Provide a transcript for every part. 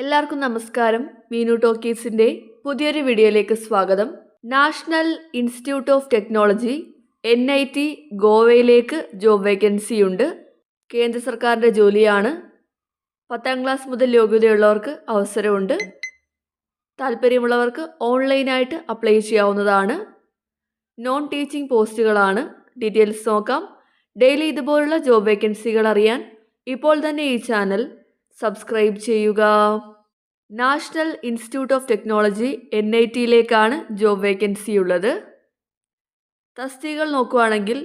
എല്ലാവർക്കും നമസ്കാരം. മീനു ടോക്കീസിന്റെ പുതിയൊരു വീഡിയോയിലേക്ക് സ്വാഗതം. National Institute of Technology N I T ഗോവയിലേക്ക് job vacancy ഉണ്ട്. കേന്ദ്ര സർക്കാരിന്റെ ജോലിയാണ്. പത്താം ക്ലാസ് മുതൽ യോഗ്യതയുള്ളവർക്ക് അവസരമുണ്ട്. താല്പര്യമുള്ളവർക്ക് ഓൺലൈനായിട്ട് അപ്ലൈ ചെയ്യാവുന്നതാണ്. നോൺ ടീച്ചിങ് പോസ്റ്റുകളാണ്. ഡീറ്റെയിൽസ് നോക്കാം. ഡെയിലി ഇതുപോലുള്ള ജോബ് വേക്കൻസികൾ അറിയാൻ ഇപ്പോൾ തന്നെ ഈ ചാനൽ സബ്സ്ക്രൈബ് ചെയ്യുക. National Institute of Technology N I ടിയിലേക്കാണ് job vacancy ഉള്ളത്. തസ്തികൾ നോക്കുവാണെങ്കിൽ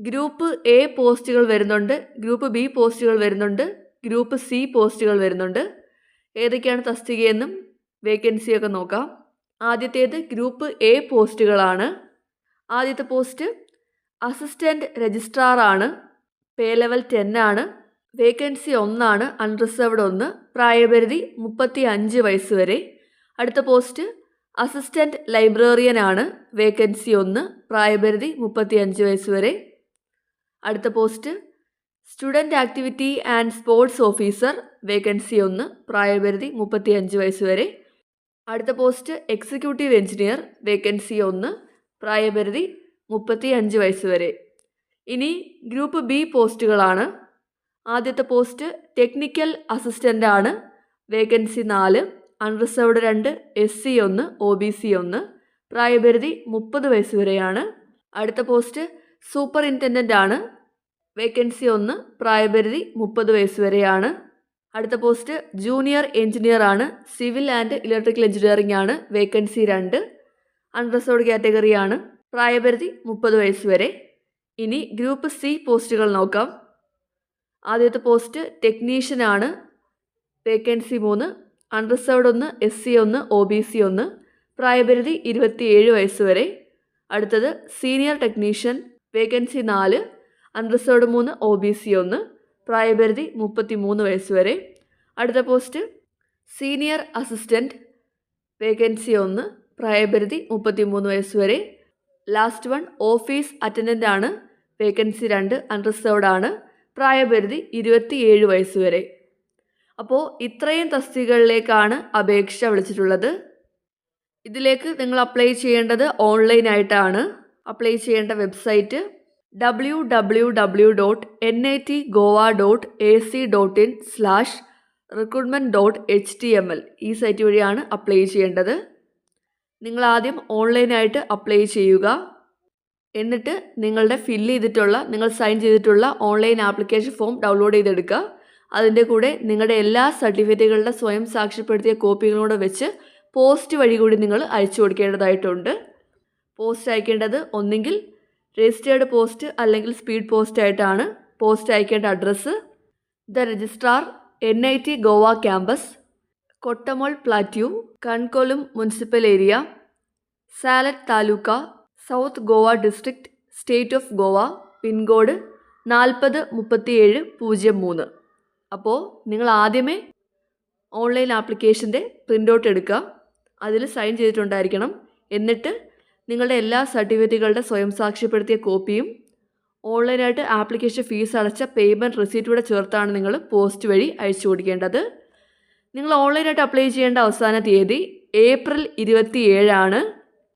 ഗ്രൂപ്പ് എ പോസ്റ്റുകൾ വരുന്നുണ്ട് ഗ്രൂപ്പ് ബി പോസ്റ്റുകൾ വരുന്നുണ്ട് ഗ്രൂപ്പ് സി പോസ്റ്റുകൾ വരുന്നുണ്ട്. ഏതൊക്കെയാണ് തസ്തികയെന്നും വേക്കൻസിയൊക്കെ നോക്കാം. ആദ്യത്തേത് ഗ്രൂപ്പ് എ പോസ്റ്റുകളാണ് ആദ്യത്തെ പോസ്റ്റ് അസിസ്റ്റന്റ് രജിസ്ട്രാറാണ് പേ ലെവൽ ടെൻ ആണ്. വേക്കൻസി ഒന്നാണ് അൺറിസർവ്ഡ് ഒന്ന് പ്രായപരിധി മുപ്പത്തി അഞ്ച് വയസ്സ് വരെ. അടുത്ത പോസ്റ്റ് അസിസ്റ്റന്റ് ലൈബ്രറിയൻ ആണ് വേക്കൻസി ഒന്ന് പ്രായപരിധി മുപ്പത്തി അഞ്ച് വയസ്സ് വരെ. അടുത്ത post student activity and sports officer vacancy ഒന്ന് പ്രായപരിധി മുപ്പത്തി അഞ്ച് വയസ്സ് വരെ. അടുത്ത പോസ്റ്റ് എക്സിക്യൂട്ടീവ് എഞ്ചിനീയർ വേക്കൻസി ഒന്ന് പ്രായപരിധി മുപ്പത്തി അഞ്ച് വയസ്സ് വരെ. ഇനി ഗ്രൂപ്പ് ബി പോസ്റ്റുകളാണ്. ആദ്യത്തെ പോസ്റ്റ് ടെക്നിക്കൽ അസിസ്റ്റന്റ് ആണ്. വേക്കൻസി നാല് അൺറിസർവ്ഡ് രണ്ട് എസ് സി ഒന്ന് ഒ ബി സി ഒന്ന് പ്രായപരിധി മുപ്പത് വയസ്സ് വരെയാണ്. അടുത്ത പോസ്റ്റ് സൂപ്പറിന്റൻഡന്റ് ആണ്. വേക്കൻസി ഒന്ന് പ്രായപരിധി മുപ്പത് വയസ്സ് വരെയാണ്. അടുത്ത പോസ്റ്റ് ജൂനിയർ എഞ്ചിനീയർ ആണ്. സിവിൽ ആൻഡ് ഇലക്ട്രിക്കൽ എഞ്ചിനീയറിംഗ് ആണ്. വേക്കൻസി രണ്ട് അൺറിസർവ്ഡ് കാറ്റഗറിയാണ് പ്രായപരിധി മുപ്പത് വയസ്സ് വരെ. ഇനി ഗ്രൂപ്പ് സി പോസ്റ്റുകൾ നോക്കാം. ആദ്യത്തെ പോസ്റ്റ് ടെക്നീഷ്യനാണ് വേക്കൻസി മൂന്ന് അൺറിസർവ്ഡ് ഒന്ന് എസ് സി ഒന്ന് ഒ ബി സി ഒന്ന്. പ്രായപരിധി ഇരുപത്തിയേഴ് വയസ്സ് വരെ. അടുത്തത് സീനിയർ ടെക്നീഷ്യൻ വേക്കൻസി നാല് അൺറിസർവ്ഡ് മൂന്ന് ഒ ബി സി ഒന്ന്. പ്രായപരിധി മുപ്പത്തി മൂന്ന് വയസ്സ് വരെ. അടുത്ത പോസ്റ്റ് സീനിയർ അസിസ്റ്റന്റ് വേക്കൻസി ഒന്ന്. പ്രായപരിധി മുപ്പത്തി മൂന്ന് വയസ്സ് വരെ. ലാസ്റ്റ് വൺ ഓഫീസ് അറ്റൻഡന്റ് ആണ്. വേക്കൻസി രണ്ട് അൺറിസർവ്ഡ് ആണ്. പ്രായപരിധി ഇരുപത്തിയേഴ് വയസ്സ് വരെ അപ്പോൾ ഇത്രയും തസ്തികകളിലേക്കാണ് അപേക്ഷ വിളിച്ചിട്ടുള്ളത്. ഇതിലേക്ക് നിങ്ങൾ അപ്ലൈ ചെയ്യേണ്ടത് ഓൺലൈനായിട്ടാണ്. അപ്ലൈ ചെയ്യേണ്ട website W W W dot N I T Goa dot A C dot in slash dot H T M L ഈ സൈറ്റ് വഴിയാണ് അപ്ലൈ ചെയ്യേണ്ടത്. നിങ്ങൾ ആദ്യം ഓൺലൈനായിട്ട് അപ്ലൈ ചെയ്യുക. എന്നിട്ട് നിങ്ങളുടെ ഫില്ല് ചെയ്തിട്ടുള്ള നിങ്ങൾ സൈൻ ചെയ്തിട്ടുള്ള ഓൺലൈൻ ആപ്ലിക്കേഷൻ ഫോം ഡൗൺലോഡ് ചെയ്തെടുക്കുക. അതിന്റെ കൂടെ നിങ്ങളുടെ എല്ലാ സർട്ടിഫിക്കറ്റുകളുടെ സ്വയം സാക്ഷ്യപ്പെടുത്തിയ കോപ്പികളോട് വെച്ച് പോസ്റ്റ് വഴി കൂടി നിങ്ങൾ അയച്ചു കൊടുക്കേണ്ടതായിട്ടുണ്ട്. പോസ്റ്റ് അയക്കേണ്ടത് ഒന്നെങ്കിൽ രജിസ്റ്റേർഡ് പോസ്റ്റ് അല്ലെങ്കിൽ സ്പീഡ് പോസ്റ്റ് ആയിട്ടാണ് പോസ്റ്റ് അയക്കേണ്ട address the registrar N I T Goa campus Kottamoll plateau Cuncolim municipal area Salcete taluka south Goa district state of Goa pincode നാൽപ്പത് മുപ്പത്തിയേഴ് പൂജ്യം മൂന്ന്. അപ്പോൾ നിങ്ങൾ ആദ്യമേ ഓൺലൈൻ ആപ്ലിക്കേഷന്റെ പ്രിന്റ് ഔട്ട് എടുക്കുക. അതിൽ സൈൻ ചെയ്തിട്ടുണ്ടായിരിക്കണം. എന്നിട്ട് നിങ്ങളുടെ എല്ലാ സർട്ടിഫിക്കറ്റുകളുടെ സ്വയം സാക്ഷ്യപ്പെടുത്തിയ കോപ്പിയും ഓൺലൈനായിട്ട് ആപ്ലിക്കേഷൻ ഫീസ് അടച്ച പേയ്മെന്റ് റെസീറ്റ് കൂടെ ചേർത്താണ് നിങ്ങൾ പോസ്റ്റ് വഴി അയച്ചു കൊടുക്കേണ്ടത്. നിങ്ങൾ ഓൺലൈനായിട്ട് അപ്ലൈ ചെയ്യേണ്ട അവസാന തീയതി ഏപ്രിൽ ഇരുപത്തി ഏഴാണ്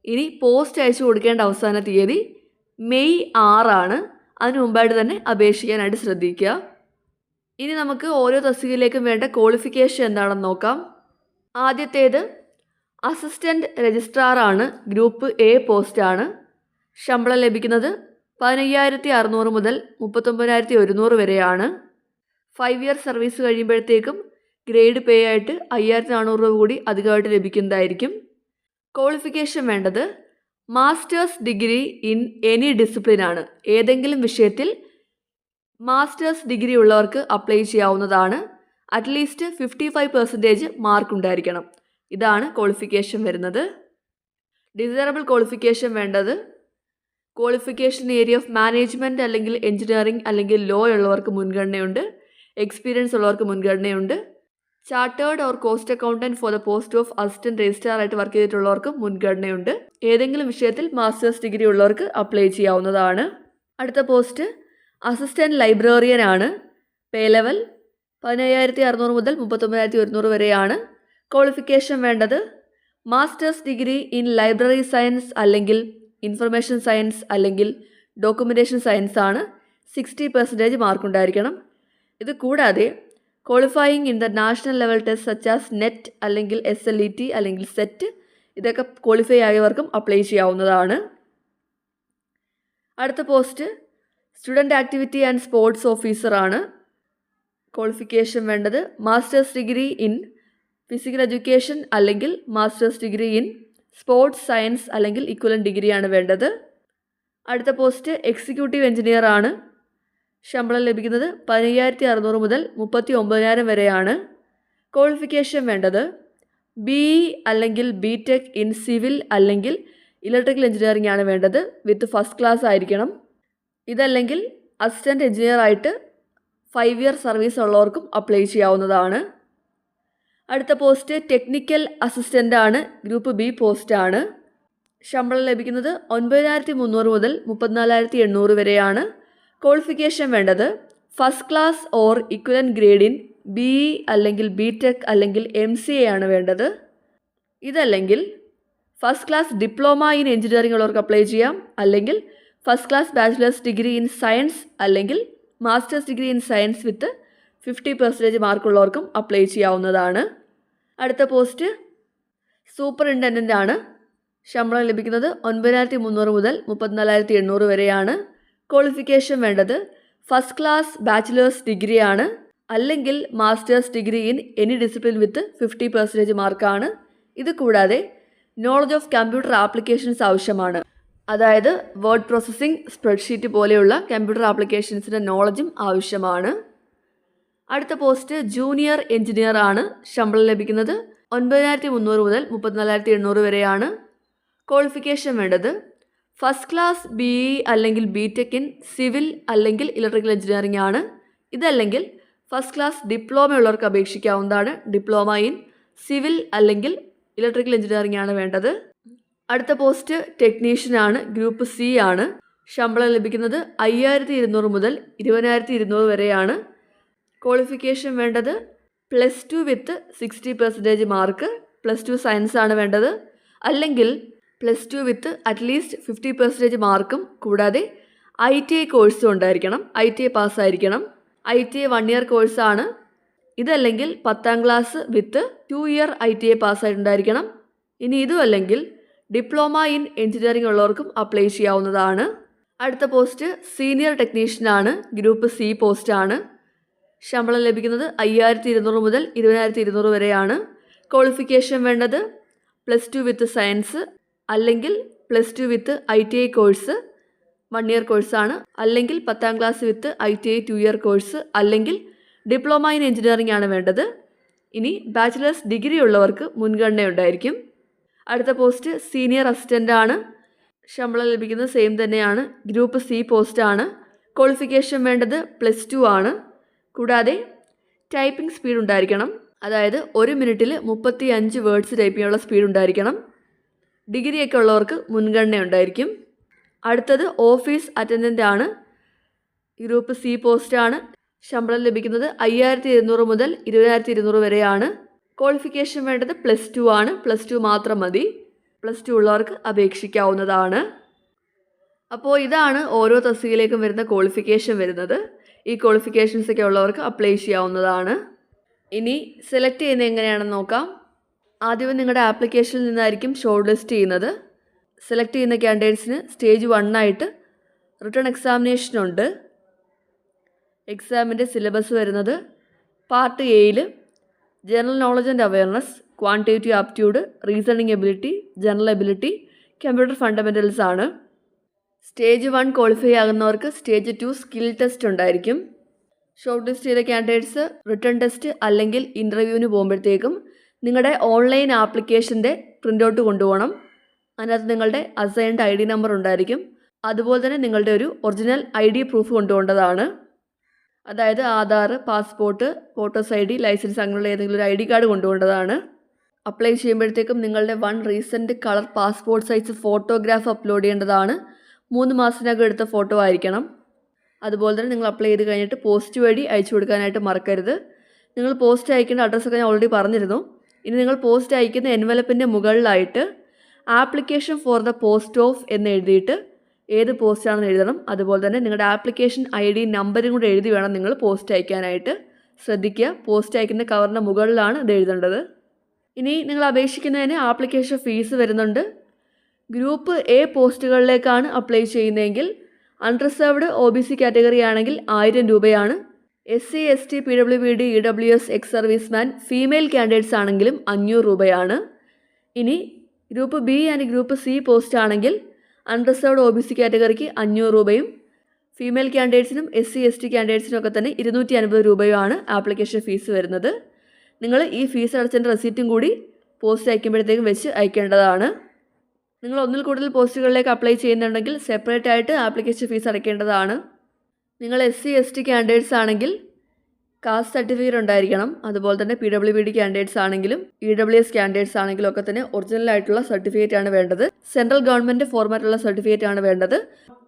ഇനി പോസ്റ്റ് അയച്ചു കൊടുക്കേണ്ട അവസാന തീയതി മെയ് ആറാണ്. അതിനു മുമ്പായിട്ട് തന്നെ അപേക്ഷിക്കാനായിട്ട് ശ്രദ്ധിക്കുക. ഇനി നമുക്ക് ഓരോ തസ്തികയിലേക്കും വേണ്ട ക്വാളിഫിക്കേഷൻ എന്താണെന്ന് നോക്കാം. ആദ്യത്തേത് അസിസ്റ്റന്റ് രജിസ്ട്രാറാണ് ഗ്രൂപ്പ് എ പോസ്റ്റാണ് ശമ്പളം ലഭിക്കുന്നത് പതിനയ്യായിരത്തി അറുന്നൂറ് മുതൽ മുപ്പത്തൊമ്പതിനായിരത്തി ഒരുന്നൂറ് വരെയാണ്. ഫൈവ് ഇയർ സർവീസ് കഴിയുമ്പോഴത്തേക്കും ഗ്രേഡ് പേ ആയിട്ട് അയ്യായിരത്തി നാനൂറ് രൂപ കൂടി അധികമായിട്ട് ലഭിക്കുന്നതായിരിക്കും. ക്വാളിഫിക്കേഷൻ വേണ്ടത് masters degree in any discipline ആണ്. ഏതെങ്കിലും വിഷയത്തിൽ മാസ്റ്റേഴ്സ് ഡിഗ്രി ഉള്ളവർക്ക് അപ്ലൈ ചെയ്യാവുന്നതാണ്. At least fifty five percentage mark ഉണ്ടായിരിക്കണം. ഇതാണ് ക്വാളിഫിക്കേഷൻ വരുന്നത്. ഡിസൈറബിൾ ക്വാളിഫിക്കേഷൻ വേണ്ടത് ക്വാളിഫിക്കേഷൻ ഏരിയ ഓഫ് മാനേജ്മെന്റ് അല്ലെങ്കിൽ എഞ്ചിനീയറിംഗ് അല്ലെങ്കിൽ ലോ ഉള്ളവർക്ക് മുൻഗണനയുണ്ട്. എക്സ്പീരിയൻസ് ഉള്ളവർക്ക് മുൻഗണനയുണ്ട്. Chartered or cost accountant for the post of assistant registrar ആയിട്ട് വർക്ക് ചെയ്തിട്ടുള്ളവർക്ക് മുൻഗണനയുണ്ട്. ഏതെങ്കിലും വിഷയത്തിൽ മാസ്റ്റേഴ്സ് ഡിഗ്രി ഉള്ളവർക്ക് അപ്ലൈ ചെയ്യാവുന്നതാണ്. അടുത്ത പോസ്റ്റ് അസിസ്റ്റന്റ് ലൈബ്രറിയൻ ആണ്. പേ ലെവൽ പതിനയ്യായിരത്തി അറുന്നൂറ് മുതൽ മുപ്പത്തൊമ്പതിനായിരത്തി ഒരുന്നൂറ് വരെയാണ്. ക്വാളിഫിക്കേഷൻ വേണ്ടത് masters degree in library science അല്ലെങ്കിൽ ഇൻഫർമേഷൻ സയൻസ് അല്ലെങ്കിൽ ഡോക്യുമെന്റേഷൻ സയൻസ് ആണ്. സിക്സ്റ്റി പെർസെന്റേജ് മാർക്ക് ഉണ്ടായിരിക്കണം. ഇത് കൂടാതെ qualifying in the national level test such as NET അല്ലെങ്കിൽ എസ് എൽ ഇ ടി അല്ലെങ്കിൽ സെറ്റ് ഇതൊക്കെ ക്വാളിഫൈ ആയവർക്കും അപ്ലൈ ചെയ്യാവുന്നതാണ്. അടുത്ത post student activity and sports ഓഫീസറാണ് ക്വാളിഫിക്കേഷൻ വേണ്ടത്. Masters degree in physical education അല്ലെങ്കിൽ masters degree in sports science അല്ലെങ്കിൽ ഇക്വലൻ ഡിഗ്രിയാണ് വേണ്ടത്. അടുത്ത പോസ്റ്റ് എക്സിക്യൂട്ടീവ് എഞ്ചിനീയർ ആണ് ശമ്പളം ലഭിക്കുന്നത് പതിനയ്യായിരത്തി അറുന്നൂറ് മുതൽ മുപ്പത്തി ഒമ്പതിനായിരം വരെയാണ്. ക്വാളിഫിക്കേഷൻ വേണ്ടത് ബി അല്ലെങ്കിൽ ബി ടെക് ഇൻ സിവിൽ അല്ലെങ്കിൽ ഇലക്ട്രിക്കൽ എഞ്ചിനീയറിംഗ് ആണ് വേണ്ടത്. വിത്ത് ഫസ്റ്റ് ക്ലാസ് ആയിരിക്കണം. ഇതല്ലെങ്കിൽ അസിസ്റ്റന്റ് എഞ്ചിനീയർ ആയിട്ട് ഫൈവ് ഇയർ സർവീസ് ഉള്ളവർക്കും അപ്ലൈ ചെയ്യാവുന്നതാണ്. അടുത്ത പോസ്റ്റ് ടെക്നിക്കൽ അസിസ്റ്റന്റ് ആണ്. ഗ്രൂപ്പ് ബി പോസ്റ്റ് ആണ്. ശമ്പളം ലഭിക്കുന്നത് ഒൻപതിനായിരത്തി മുന്നൂറ് മുതൽ മുപ്പത്തിനാലായിരത്തി എണ്ണൂറ് വരെയാണ്. ക്വാളിഫിക്കേഷൻ വേണ്ടത് first class or equivalent grade in B E അല്ലെങ്കിൽ ബി ടെക് അല്ലെങ്കിൽ എം സി എ ആണ് വേണ്ടത്. ഇതല്ലെങ്കിൽ first class diploma in engineering ഉള്ളവർക്ക് അപ്ലൈ ചെയ്യാം. അല്ലെങ്കിൽ first class bachelors degree in science അല്ലെങ്കിൽ masters degree in science with fifty percentage മാർക്കുള്ളവർക്കും apply ചെയ്യാവുന്നതാണ്. അടുത്ത പോസ്റ്റ് സൂപ്പറിന്റൻഡന്റ് ആണ് ശമ്പളം ലഭിക്കുന്നത് ഒൻപതിനായിരത്തി മുന്നൂറ് മുതൽ മുപ്പത്തിനാലായിരത്തി എണ്ണൂറ് വരെയാണ്. ക്വാളിഫിക്കേഷൻ വേണ്ടത് ഫസ്റ്റ് ക്ലാസ് ബാച്ചിലേഴ്സ് ഡിഗ്രിയാണ് അല്ലെങ്കിൽ master's degree in any discipline with fifty percentage മാർക്കാണ് ഇത് കൂടാതെ നോളജ് ഓഫ് കമ്പ്യൂട്ടർ ആപ്ലിക്കേഷൻസ് ആവശ്യമാണ്. അതായത് വേർഡ് പ്രോസസ്സിംഗ് സ്പ്രെഡ്ഷീറ്റ് പോലെയുള്ള കമ്പ്യൂട്ടർ ആപ്ലിക്കേഷൻസിന്റെ നോളജും ആവശ്യമാണ്. അടുത്ത പോസ്റ്റ് ജൂനിയർ എഞ്ചിനീയർ ആണ് ശമ്പളം ലഭിക്കുന്നത്. ഒൻപതിനായിരത്തി മുന്നൂറ് മുതൽ മുപ്പത്തിനാലായിരത്തി എണ്ണൂറ് വരെയാണ് ക്വാളിഫിക്കേഷൻ വേണ്ടത്. ഫസ്റ്റ് ക്ലാസ് ബി ഇ അല്ലെങ്കിൽ ബി ടെക് ഇൻ സിവിൽ അല്ലെങ്കിൽ ഇലക്ട്രിക്കൽ എഞ്ചിനീയറിംഗ് ആണ്. ഇതല്ലെങ്കിൽ ഫസ്റ്റ് ക്ലാസ് ഡിപ്ലോമ ഉള്ളവർക്ക് അപേക്ഷിക്കാവുന്നതാണ്. ഡിപ്ലോമ ഇൻ സിവിൽ അല്ലെങ്കിൽ ഇലക്ട്രിക്കൽ എഞ്ചിനീയറിംഗ് ആണ് വേണ്ടത്. അടുത്ത പോസ്റ്റ് ടെക്നീഷ്യൻ ആണ്. ഗ്രൂപ്പ് സി ആണ്. ശമ്പളം ലഭിക്കുന്നത് അയ്യായിരത്തി ഇരുന്നൂറ് മുതൽ ഇരുപതിനായിരത്തി ഇരുന്നൂറ് വരെയാണ്. ക്വാളിഫിക്കേഷൻ വേണ്ടത് plus two with sixty percentage mark. Plus two science ആണ് വേണ്ടത്. അല്ലെങ്കിൽ plus two with at least fifty percentage മാർക്കും. കൂടാതെ ഐ ടി ഐ കോഴ്സും ഉണ്ടായിരിക്കണം. I T I പാസ്സായിരിക്കണം I T I one year കോഴ്സാണ് ഇതല്ലെങ്കിൽ പത്താം class with two year I T I പാസ്സായിട്ടുണ്ടായിരിക്കണം ഇനി ഇതും അല്ലെങ്കിൽ ഡിപ്ലോമ ഇൻ എഞ്ചിനീയറിംഗ് ഉള്ളവർക്കും അപ്ലൈ ചെയ്യാവുന്നതാണ്. അടുത്ത പോസ്റ്റ് സീനിയർ ടെക്നീഷ്യനാണ് ഗ്രൂപ്പ് സി പോസ്റ്റാണ് ശമ്പളം ലഭിക്കുന്നത് അയ്യായിരത്തി ഇരുന്നൂറ് മുതൽ ഇരുപതിനായിരത്തി ഇരുന്നൂറ് വരെയാണ്. ക്വാളിഫിക്കേഷൻ വേണ്ടത്. പ്ലസ് ടു വിത്ത് സയൻസ് അല്ലെങ്കിൽ plus two with I T I course one year കോഴ്സാണ് അല്ലെങ്കിൽ പത്താം class with I T I two year course അല്ലെങ്കിൽ ഡിപ്ലോമ ഇൻ എഞ്ചിനീയറിംഗ് ആണ് വേണ്ടത്. ഇനി ബാച്ചിലേഴ്സ് ഡിഗ്രി ഉള്ളവർക്ക് മുൻഗണന ഉണ്ടായിരിക്കും അടുത്ത പോസ്റ്റ് സീനിയർ അസിസ്റ്റന്റ് ആണ്. ശമ്പളം ലഭിക്കുന്നത് സെയിം തന്നെയാണ്. ഗ്രൂപ്പ് സി പോസ്റ്റാണ് ക്വാളിഫിക്കേഷൻ വേണ്ടത് പ്ലസ് ടു ആണ്. കൂടാതെ ടൈപ്പിംഗ് സ്പീഡ് ഉണ്ടായിരിക്കണം. അതായത് ഒരു മിനിറ്റിൽ മുപ്പത്തി അഞ്ച് വേർഡ്സ് ടൈപ്പ് ചെയ്യാനുള്ള സ്പീഡ് ഉണ്ടായിരിക്കണം. ഡിഗ്രിയൊക്കെ ഉള്ളവർക്ക് മുൻഗണന ഉണ്ടായിരിക്കും അടുത്തത് ഓഫീസ് അറ്റൻഡന്റ് ആണ് ഗ്രൂപ്പ് സി പോസ്റ്റാണ്. ശമ്പളം ലഭിക്കുന്നത് അയ്യായിരത്തി ഇരുന്നൂറ് മുതൽ ഇരുപതിനായിരത്തി ഇരുന്നൂറ് വരെയാണ്. ക്വാളിഫിക്കേഷൻ വേണ്ടത് പ്ലസ് ടു ആണ്. പ്ലസ് ടു മാത്രം മതി. പ്ലസ് ടു ഉള്ളവർക്ക് അപേക്ഷിക്കാവുന്നതാണ്. അപ്പോൾ ഇതാണ് ഓരോ തസ്തികയിലേക്കും വരുന്ന ക്വാളിഫിക്കേഷൻ വരുന്നത്. ഈ ക്വാളിഫിക്കേഷൻസൊക്കെ ഉള്ളവർക്ക് അപ്ലൈ ചെയ്യാവുന്നതാണ്. ഇനി സെലക്ട് ചെയ്യുന്നത് എങ്ങനെയാണെന്ന് നോക്കാം. ആദ്യമേ നിങ്ങളുടെ ആപ്ലിക്കേഷനിൽ നിന്നായിരിക്കും ഷോർട്ട് ലിസ്റ്റ് ചെയ്യുന്നത്. സെലക്ട് ചെയ്യുന്ന ക്യാൻഡിഡേറ്റ്സിന് സ്റ്റേജ് ആയിട്ട് റിട്ടേൺ എക്സാമിനേഷൻ ഉണ്ട്. എക്സാമിന്റെ സിലബസ് വരുന്നത് പാർട്ട് എയിൽ general knowledge and awareness quantitative aptitude reasoning ability general ability computer fundamentals ആണ്. സ്റ്റേജ് വൺ ക്വാളിഫൈ ആകുന്നവർക്ക് സ്റ്റേജ് ടു സ്കിൽ ടെസ്റ്റ് ഉണ്ടായിരിക്കും. ഷോർട്ട് ലിസ്റ്റ് ചെയ്ത ക്യാൻഡിഡേറ്റ്സ് റിട്ടേൺ ടെസ്റ്റ് അല്ലെങ്കിൽ ഇന്റർവ്യൂവിന് പോകുമ്പോഴത്തേക്കും നിങ്ങളുടെ ഓൺലൈൻ ആപ്ലിക്കേഷന്റെ പ്രിന്റ് ഔട്ട് കൊണ്ടുപോകണം. അതിനകത്ത് നിങ്ങളുടെ അസൈൻഡ് ഐ ഡി നമ്പർ ഉണ്ടായിരിക്കും. അതുപോലെ തന്നെ നിങ്ങളുടെ ഒരു ഒറിജിനൽ ഐ ഡി പ്രൂഫ് കൊണ്ടുപോകേണ്ടതാണ്. അതായത് Aadhaar passport voters I D license അങ്ങനെയുള്ള ഏതെങ്കിലും ഒരു ഐ ഡി കാർഡ് കൊണ്ടുപോകേണ്ടതാണ്. അപ്ലൈ ചെയ്യുമ്പോഴത്തേക്കും നിങ്ങളുടെ one recent colour passport size photograph upload ചെയ്യേണ്ടതാണ്. മൂന്ന് മാസത്തിനകം എടുത്ത ഫോട്ടോ ആയിരിക്കണം. അതുപോലെ തന്നെ നിങ്ങൾ അപ്ലൈ ചെയ്ത് കഴിഞ്ഞിട്ട് പോസ്റ്റ് വഴി അയച്ചു കൊടുക്കാനായിട്ട് മറക്കരുത്. നിങ്ങൾ പോസ്റ്റ് അയക്കേണ്ട അഡ്രസ്സൊക്കെ ഞാൻ ഓൾറെഡി പറഞ്ഞിരുന്നു. ഇനി നിങ്ങൾ പോസ്റ്റ് അയക്കുന്ന എൻവലപ്പിന്റെ മുകളിലായിട്ട് application for the post of എന്ന് എഴുതിയിട്ട് ഏത് പോസ്റ്റാണെന്ന് എഴുതണം. അതുപോലെ തന്നെ നിങ്ങളുടെ ആപ്ലിക്കേഷൻ ഐ ഡി നമ്പരും കൂടെ എഴുതി വേണം നിങ്ങൾ പോസ്റ്റ് അയക്കാനായിട്ട്. ശ്രദ്ധിക്കുക പോസ്റ്റ് അയക്കുന്ന കവറിന്റെ മുകളിലാണ് ഇത് എഴുതേണ്ടത്. ഇനി നിങ്ങൾ അപേക്ഷിക്കുന്നതിന് ആപ്ലിക്കേഷൻ ഫീസ് വരുന്നുണ്ട്. ഗ്രൂപ്പ് എ പോസ്റ്റുകളിലേക്കാണ് അപ്ലൈ ചെയ്യുന്നതെങ്കിൽ unreserved O B C category ആണെങ്കിൽ ആയിരം രൂപയാണ്. S C S T P W B D E W S ex serviceman female candidates ആണെങ്കിലും അഞ്ഞൂറ് രൂപയാണ്. ഇനി group B and group C post ആണെങ്കിൽ അൺറിസർവ്ഡ് ഒ ബി സി കാറ്റഗറിക്ക് അഞ്ഞൂറ് രൂപയും ഫീമെയിൽ കാൻഡിഡേറ്റ്സിനും എസ് സി എസ് ടി കാൻഡിഡേറ്റ്സിനും ഒക്കെ തന്നെ ഇരുന്നൂറ്റി അൻപത് രൂപയുമാണ് ആപ്ലിക്കേഷൻ ഫീസ് വരുന്നത്. നിങ്ങൾ ഈ ഫീസ് അടച്ചതിന്റെ റെസീറ്റും കൂടി പോസ്റ്റ് അയക്കുമ്പോഴത്തേക്കും വെച്ച് അയക്കേണ്ടതാണ്. നിങ്ങൾ ഒന്നിൽ കൂടുതൽ പോസ്റ്റുകളിലേക്ക് അപ്ലൈ ചെയ്യുന്നുണ്ടെങ്കിൽ സെപ്പറേറ്റ് ആയിട്ട് ആപ്ലിക്കേഷൻ ഫീസ് അടയ്ക്കേണ്ടതാണ്. നിങ്ങൾ S C S T candidates ആണെങ്കിൽ കാസ്റ്റ് സർട്ടിഫിക്കറ്റ് ഉണ്ടായിരിക്കണം. അതുപോലെ തന്നെ P W B D candidates ആണെങ്കിലും ഇ ഡബ്ല്യു എസ് കാൻഡിഡേറ്റ്സ് ആണെങ്കിലും ഒക്കെ തന്നെ ഒറിജിനൽ ആയിട്ടുള്ള സർട്ടിഫിക്കറ്റ് ആണ് വേണ്ടത്. സെൻട്രൽ ഗവൺമെന്റ് ഫോർമാറ്റുള്ള സർട്ടിഫിക്കറ്റ് ആണ് വേണ്ടത്.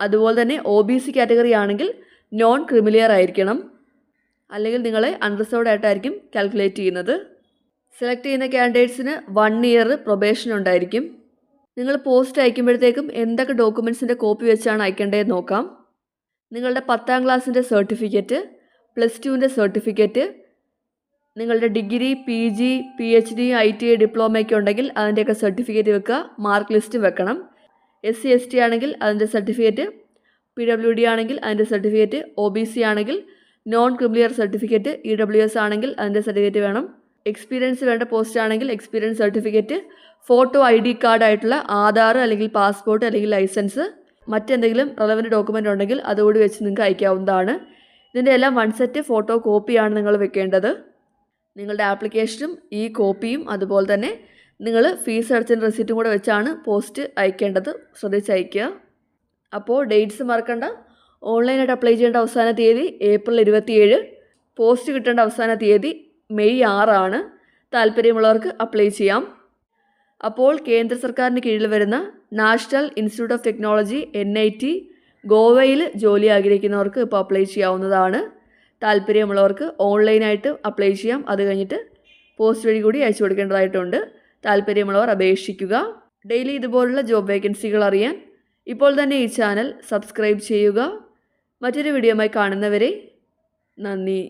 അതുപോലെ തന്നെ ഒ ബി സി കാറ്റഗറി ആണെങ്കിൽ നോൺ ക്രിമിലിയർ ആയിരിക്കണം. അല്ലെങ്കിൽ നിങ്ങളെ അൺറിസർവ്ഡ് ആയിട്ടായിരിക്കും കാൽക്കുലേറ്റ് ചെയ്യുന്നത്. സെലക്ട് ചെയ്യുന്ന കാൻഡിഡേറ്റ്സിന് വൺ ഇയർ പ്രൊബേഷൻ ഉണ്ടായിരിക്കും. നിങ്ങൾ പോസ്റ്റ് അയക്കുമ്പോഴത്തേക്കും എന്തൊക്കെ ഡോക്യുമെൻസിന്റെ കോപ്പി വെച്ചാണ് അയക്കേണ്ടതെന്ന് നോക്കാം. നിങ്ങളുടെ പത്താം ക്ലാസ്സിന്റെ സർട്ടിഫിക്കറ്റ് പ്ലസ് ടുവിന്റെ സർട്ടിഫിക്കറ്റ് നിങ്ങളുടെ degree P G P H D I T I ഡിപ്ലോമയൊക്കെ ഉണ്ടെങ്കിൽ അതിന്റെയൊക്കെ സർട്ടിഫിക്കറ്റ് വെക്കുക മാർക്ക് ലിസ്റ്റ് വെക്കണം. എസ് സി എസ് ടി ആണെങ്കിൽ അതിന്റെ സർട്ടിഫിക്കറ്റ് പി ഡബ്ല്യു ഡി ആണെങ്കിൽ അതിന്റെ സർട്ടിഫിക്കറ്റ് ഒ ബി സി ആണെങ്കിൽ non creamy layer certificate E W S ആണെങ്കിൽ അതിന്റെ സർട്ടിഫിക്കറ്റ് വേണം. എക്സ്പീരിയൻസ് വേണ്ട പോസ്റ്റ് ആണെങ്കിൽ experience certificate photo I D കാർഡായിട്ടുള്ള Aadhaar അല്ലെങ്കിൽ പാസ്പോർട്ട് അല്ലെങ്കിൽ ലൈസൻസ് മറ്റെന്തെങ്കിലും റെലവന്റ് ഡോക്യുമെന്റ് ഉണ്ടെങ്കിൽ അതുകൂടി വെച്ച് നിങ്ങൾക്ക് അയക്കാവുന്നതാണ്. ഇതിന്റെ എല്ലാം വൺ സെറ്റ് ഫോട്ടോ കോപ്പിയാണ് നിങ്ങൾ വെക്കേണ്ടത്. നിങ്ങളുടെ ആപ്ലിക്കേഷനും ഈ കോപ്പിയും അതുപോലെ തന്നെ നിങ്ങൾ ഫീസ് അടച്ചതിന്റെ റെസിപ്റ്റും കൂടെ വെച്ചാണ് പോസ്റ്റ് അയക്കേണ്ടത്. ശ്രദ്ധിച്ച് അയക്കുക. അപ്പോൾ ഡേറ്റ്സ് മറക്കണ്ട. ഓൺലൈനായിട്ട് അപ്ലൈ ചെയ്യേണ്ട അവസാന തീയതി ഏപ്രിൽ ഇരുപത്തിയേഴ്. പോസ്റ്റ് കിട്ടേണ്ട അവസാന തീയതി മെയ് ആറാണ്. താല്പര്യമുള്ളവർക്ക് അപ്ലൈ ചെയ്യാം. അപ്പോൾ കേന്ദ്ര സർക്കാരിന് കീഴിൽ വരുന്ന national institute of technology N I T ഗോവയിൽ ജോലി ആഗ്രഹിക്കുന്നവർക്ക് ഇപ്പോൾ അപ്ലൈ ചെയ്യാവുന്നതാണ്. താല്പര്യമുള്ളവർക്ക് ഓൺലൈനായിട്ട് അപ്ലൈ ചെയ്യാം. അത് കഴിഞ്ഞിട്ട് പോസ്റ്റ് വഴി കൂടി അയച്ചു കൊടുക്കേണ്ടതായിട്ടുണ്ട്. താല്പര്യമുള്ളവർ അപേക്ഷിക്കുക. ഡെയിലി ഇതുപോലുള്ള ജോബ് വേക്കൻസികൾ അറിയാൻ ഇപ്പോൾ തന്നെ ഈ ചാനൽ സബ്സ്ക്രൈബ് ചെയ്യുക. മറ്റൊരു വീഡിയോയുമായി കാണുന്നവരെ നന്ദി.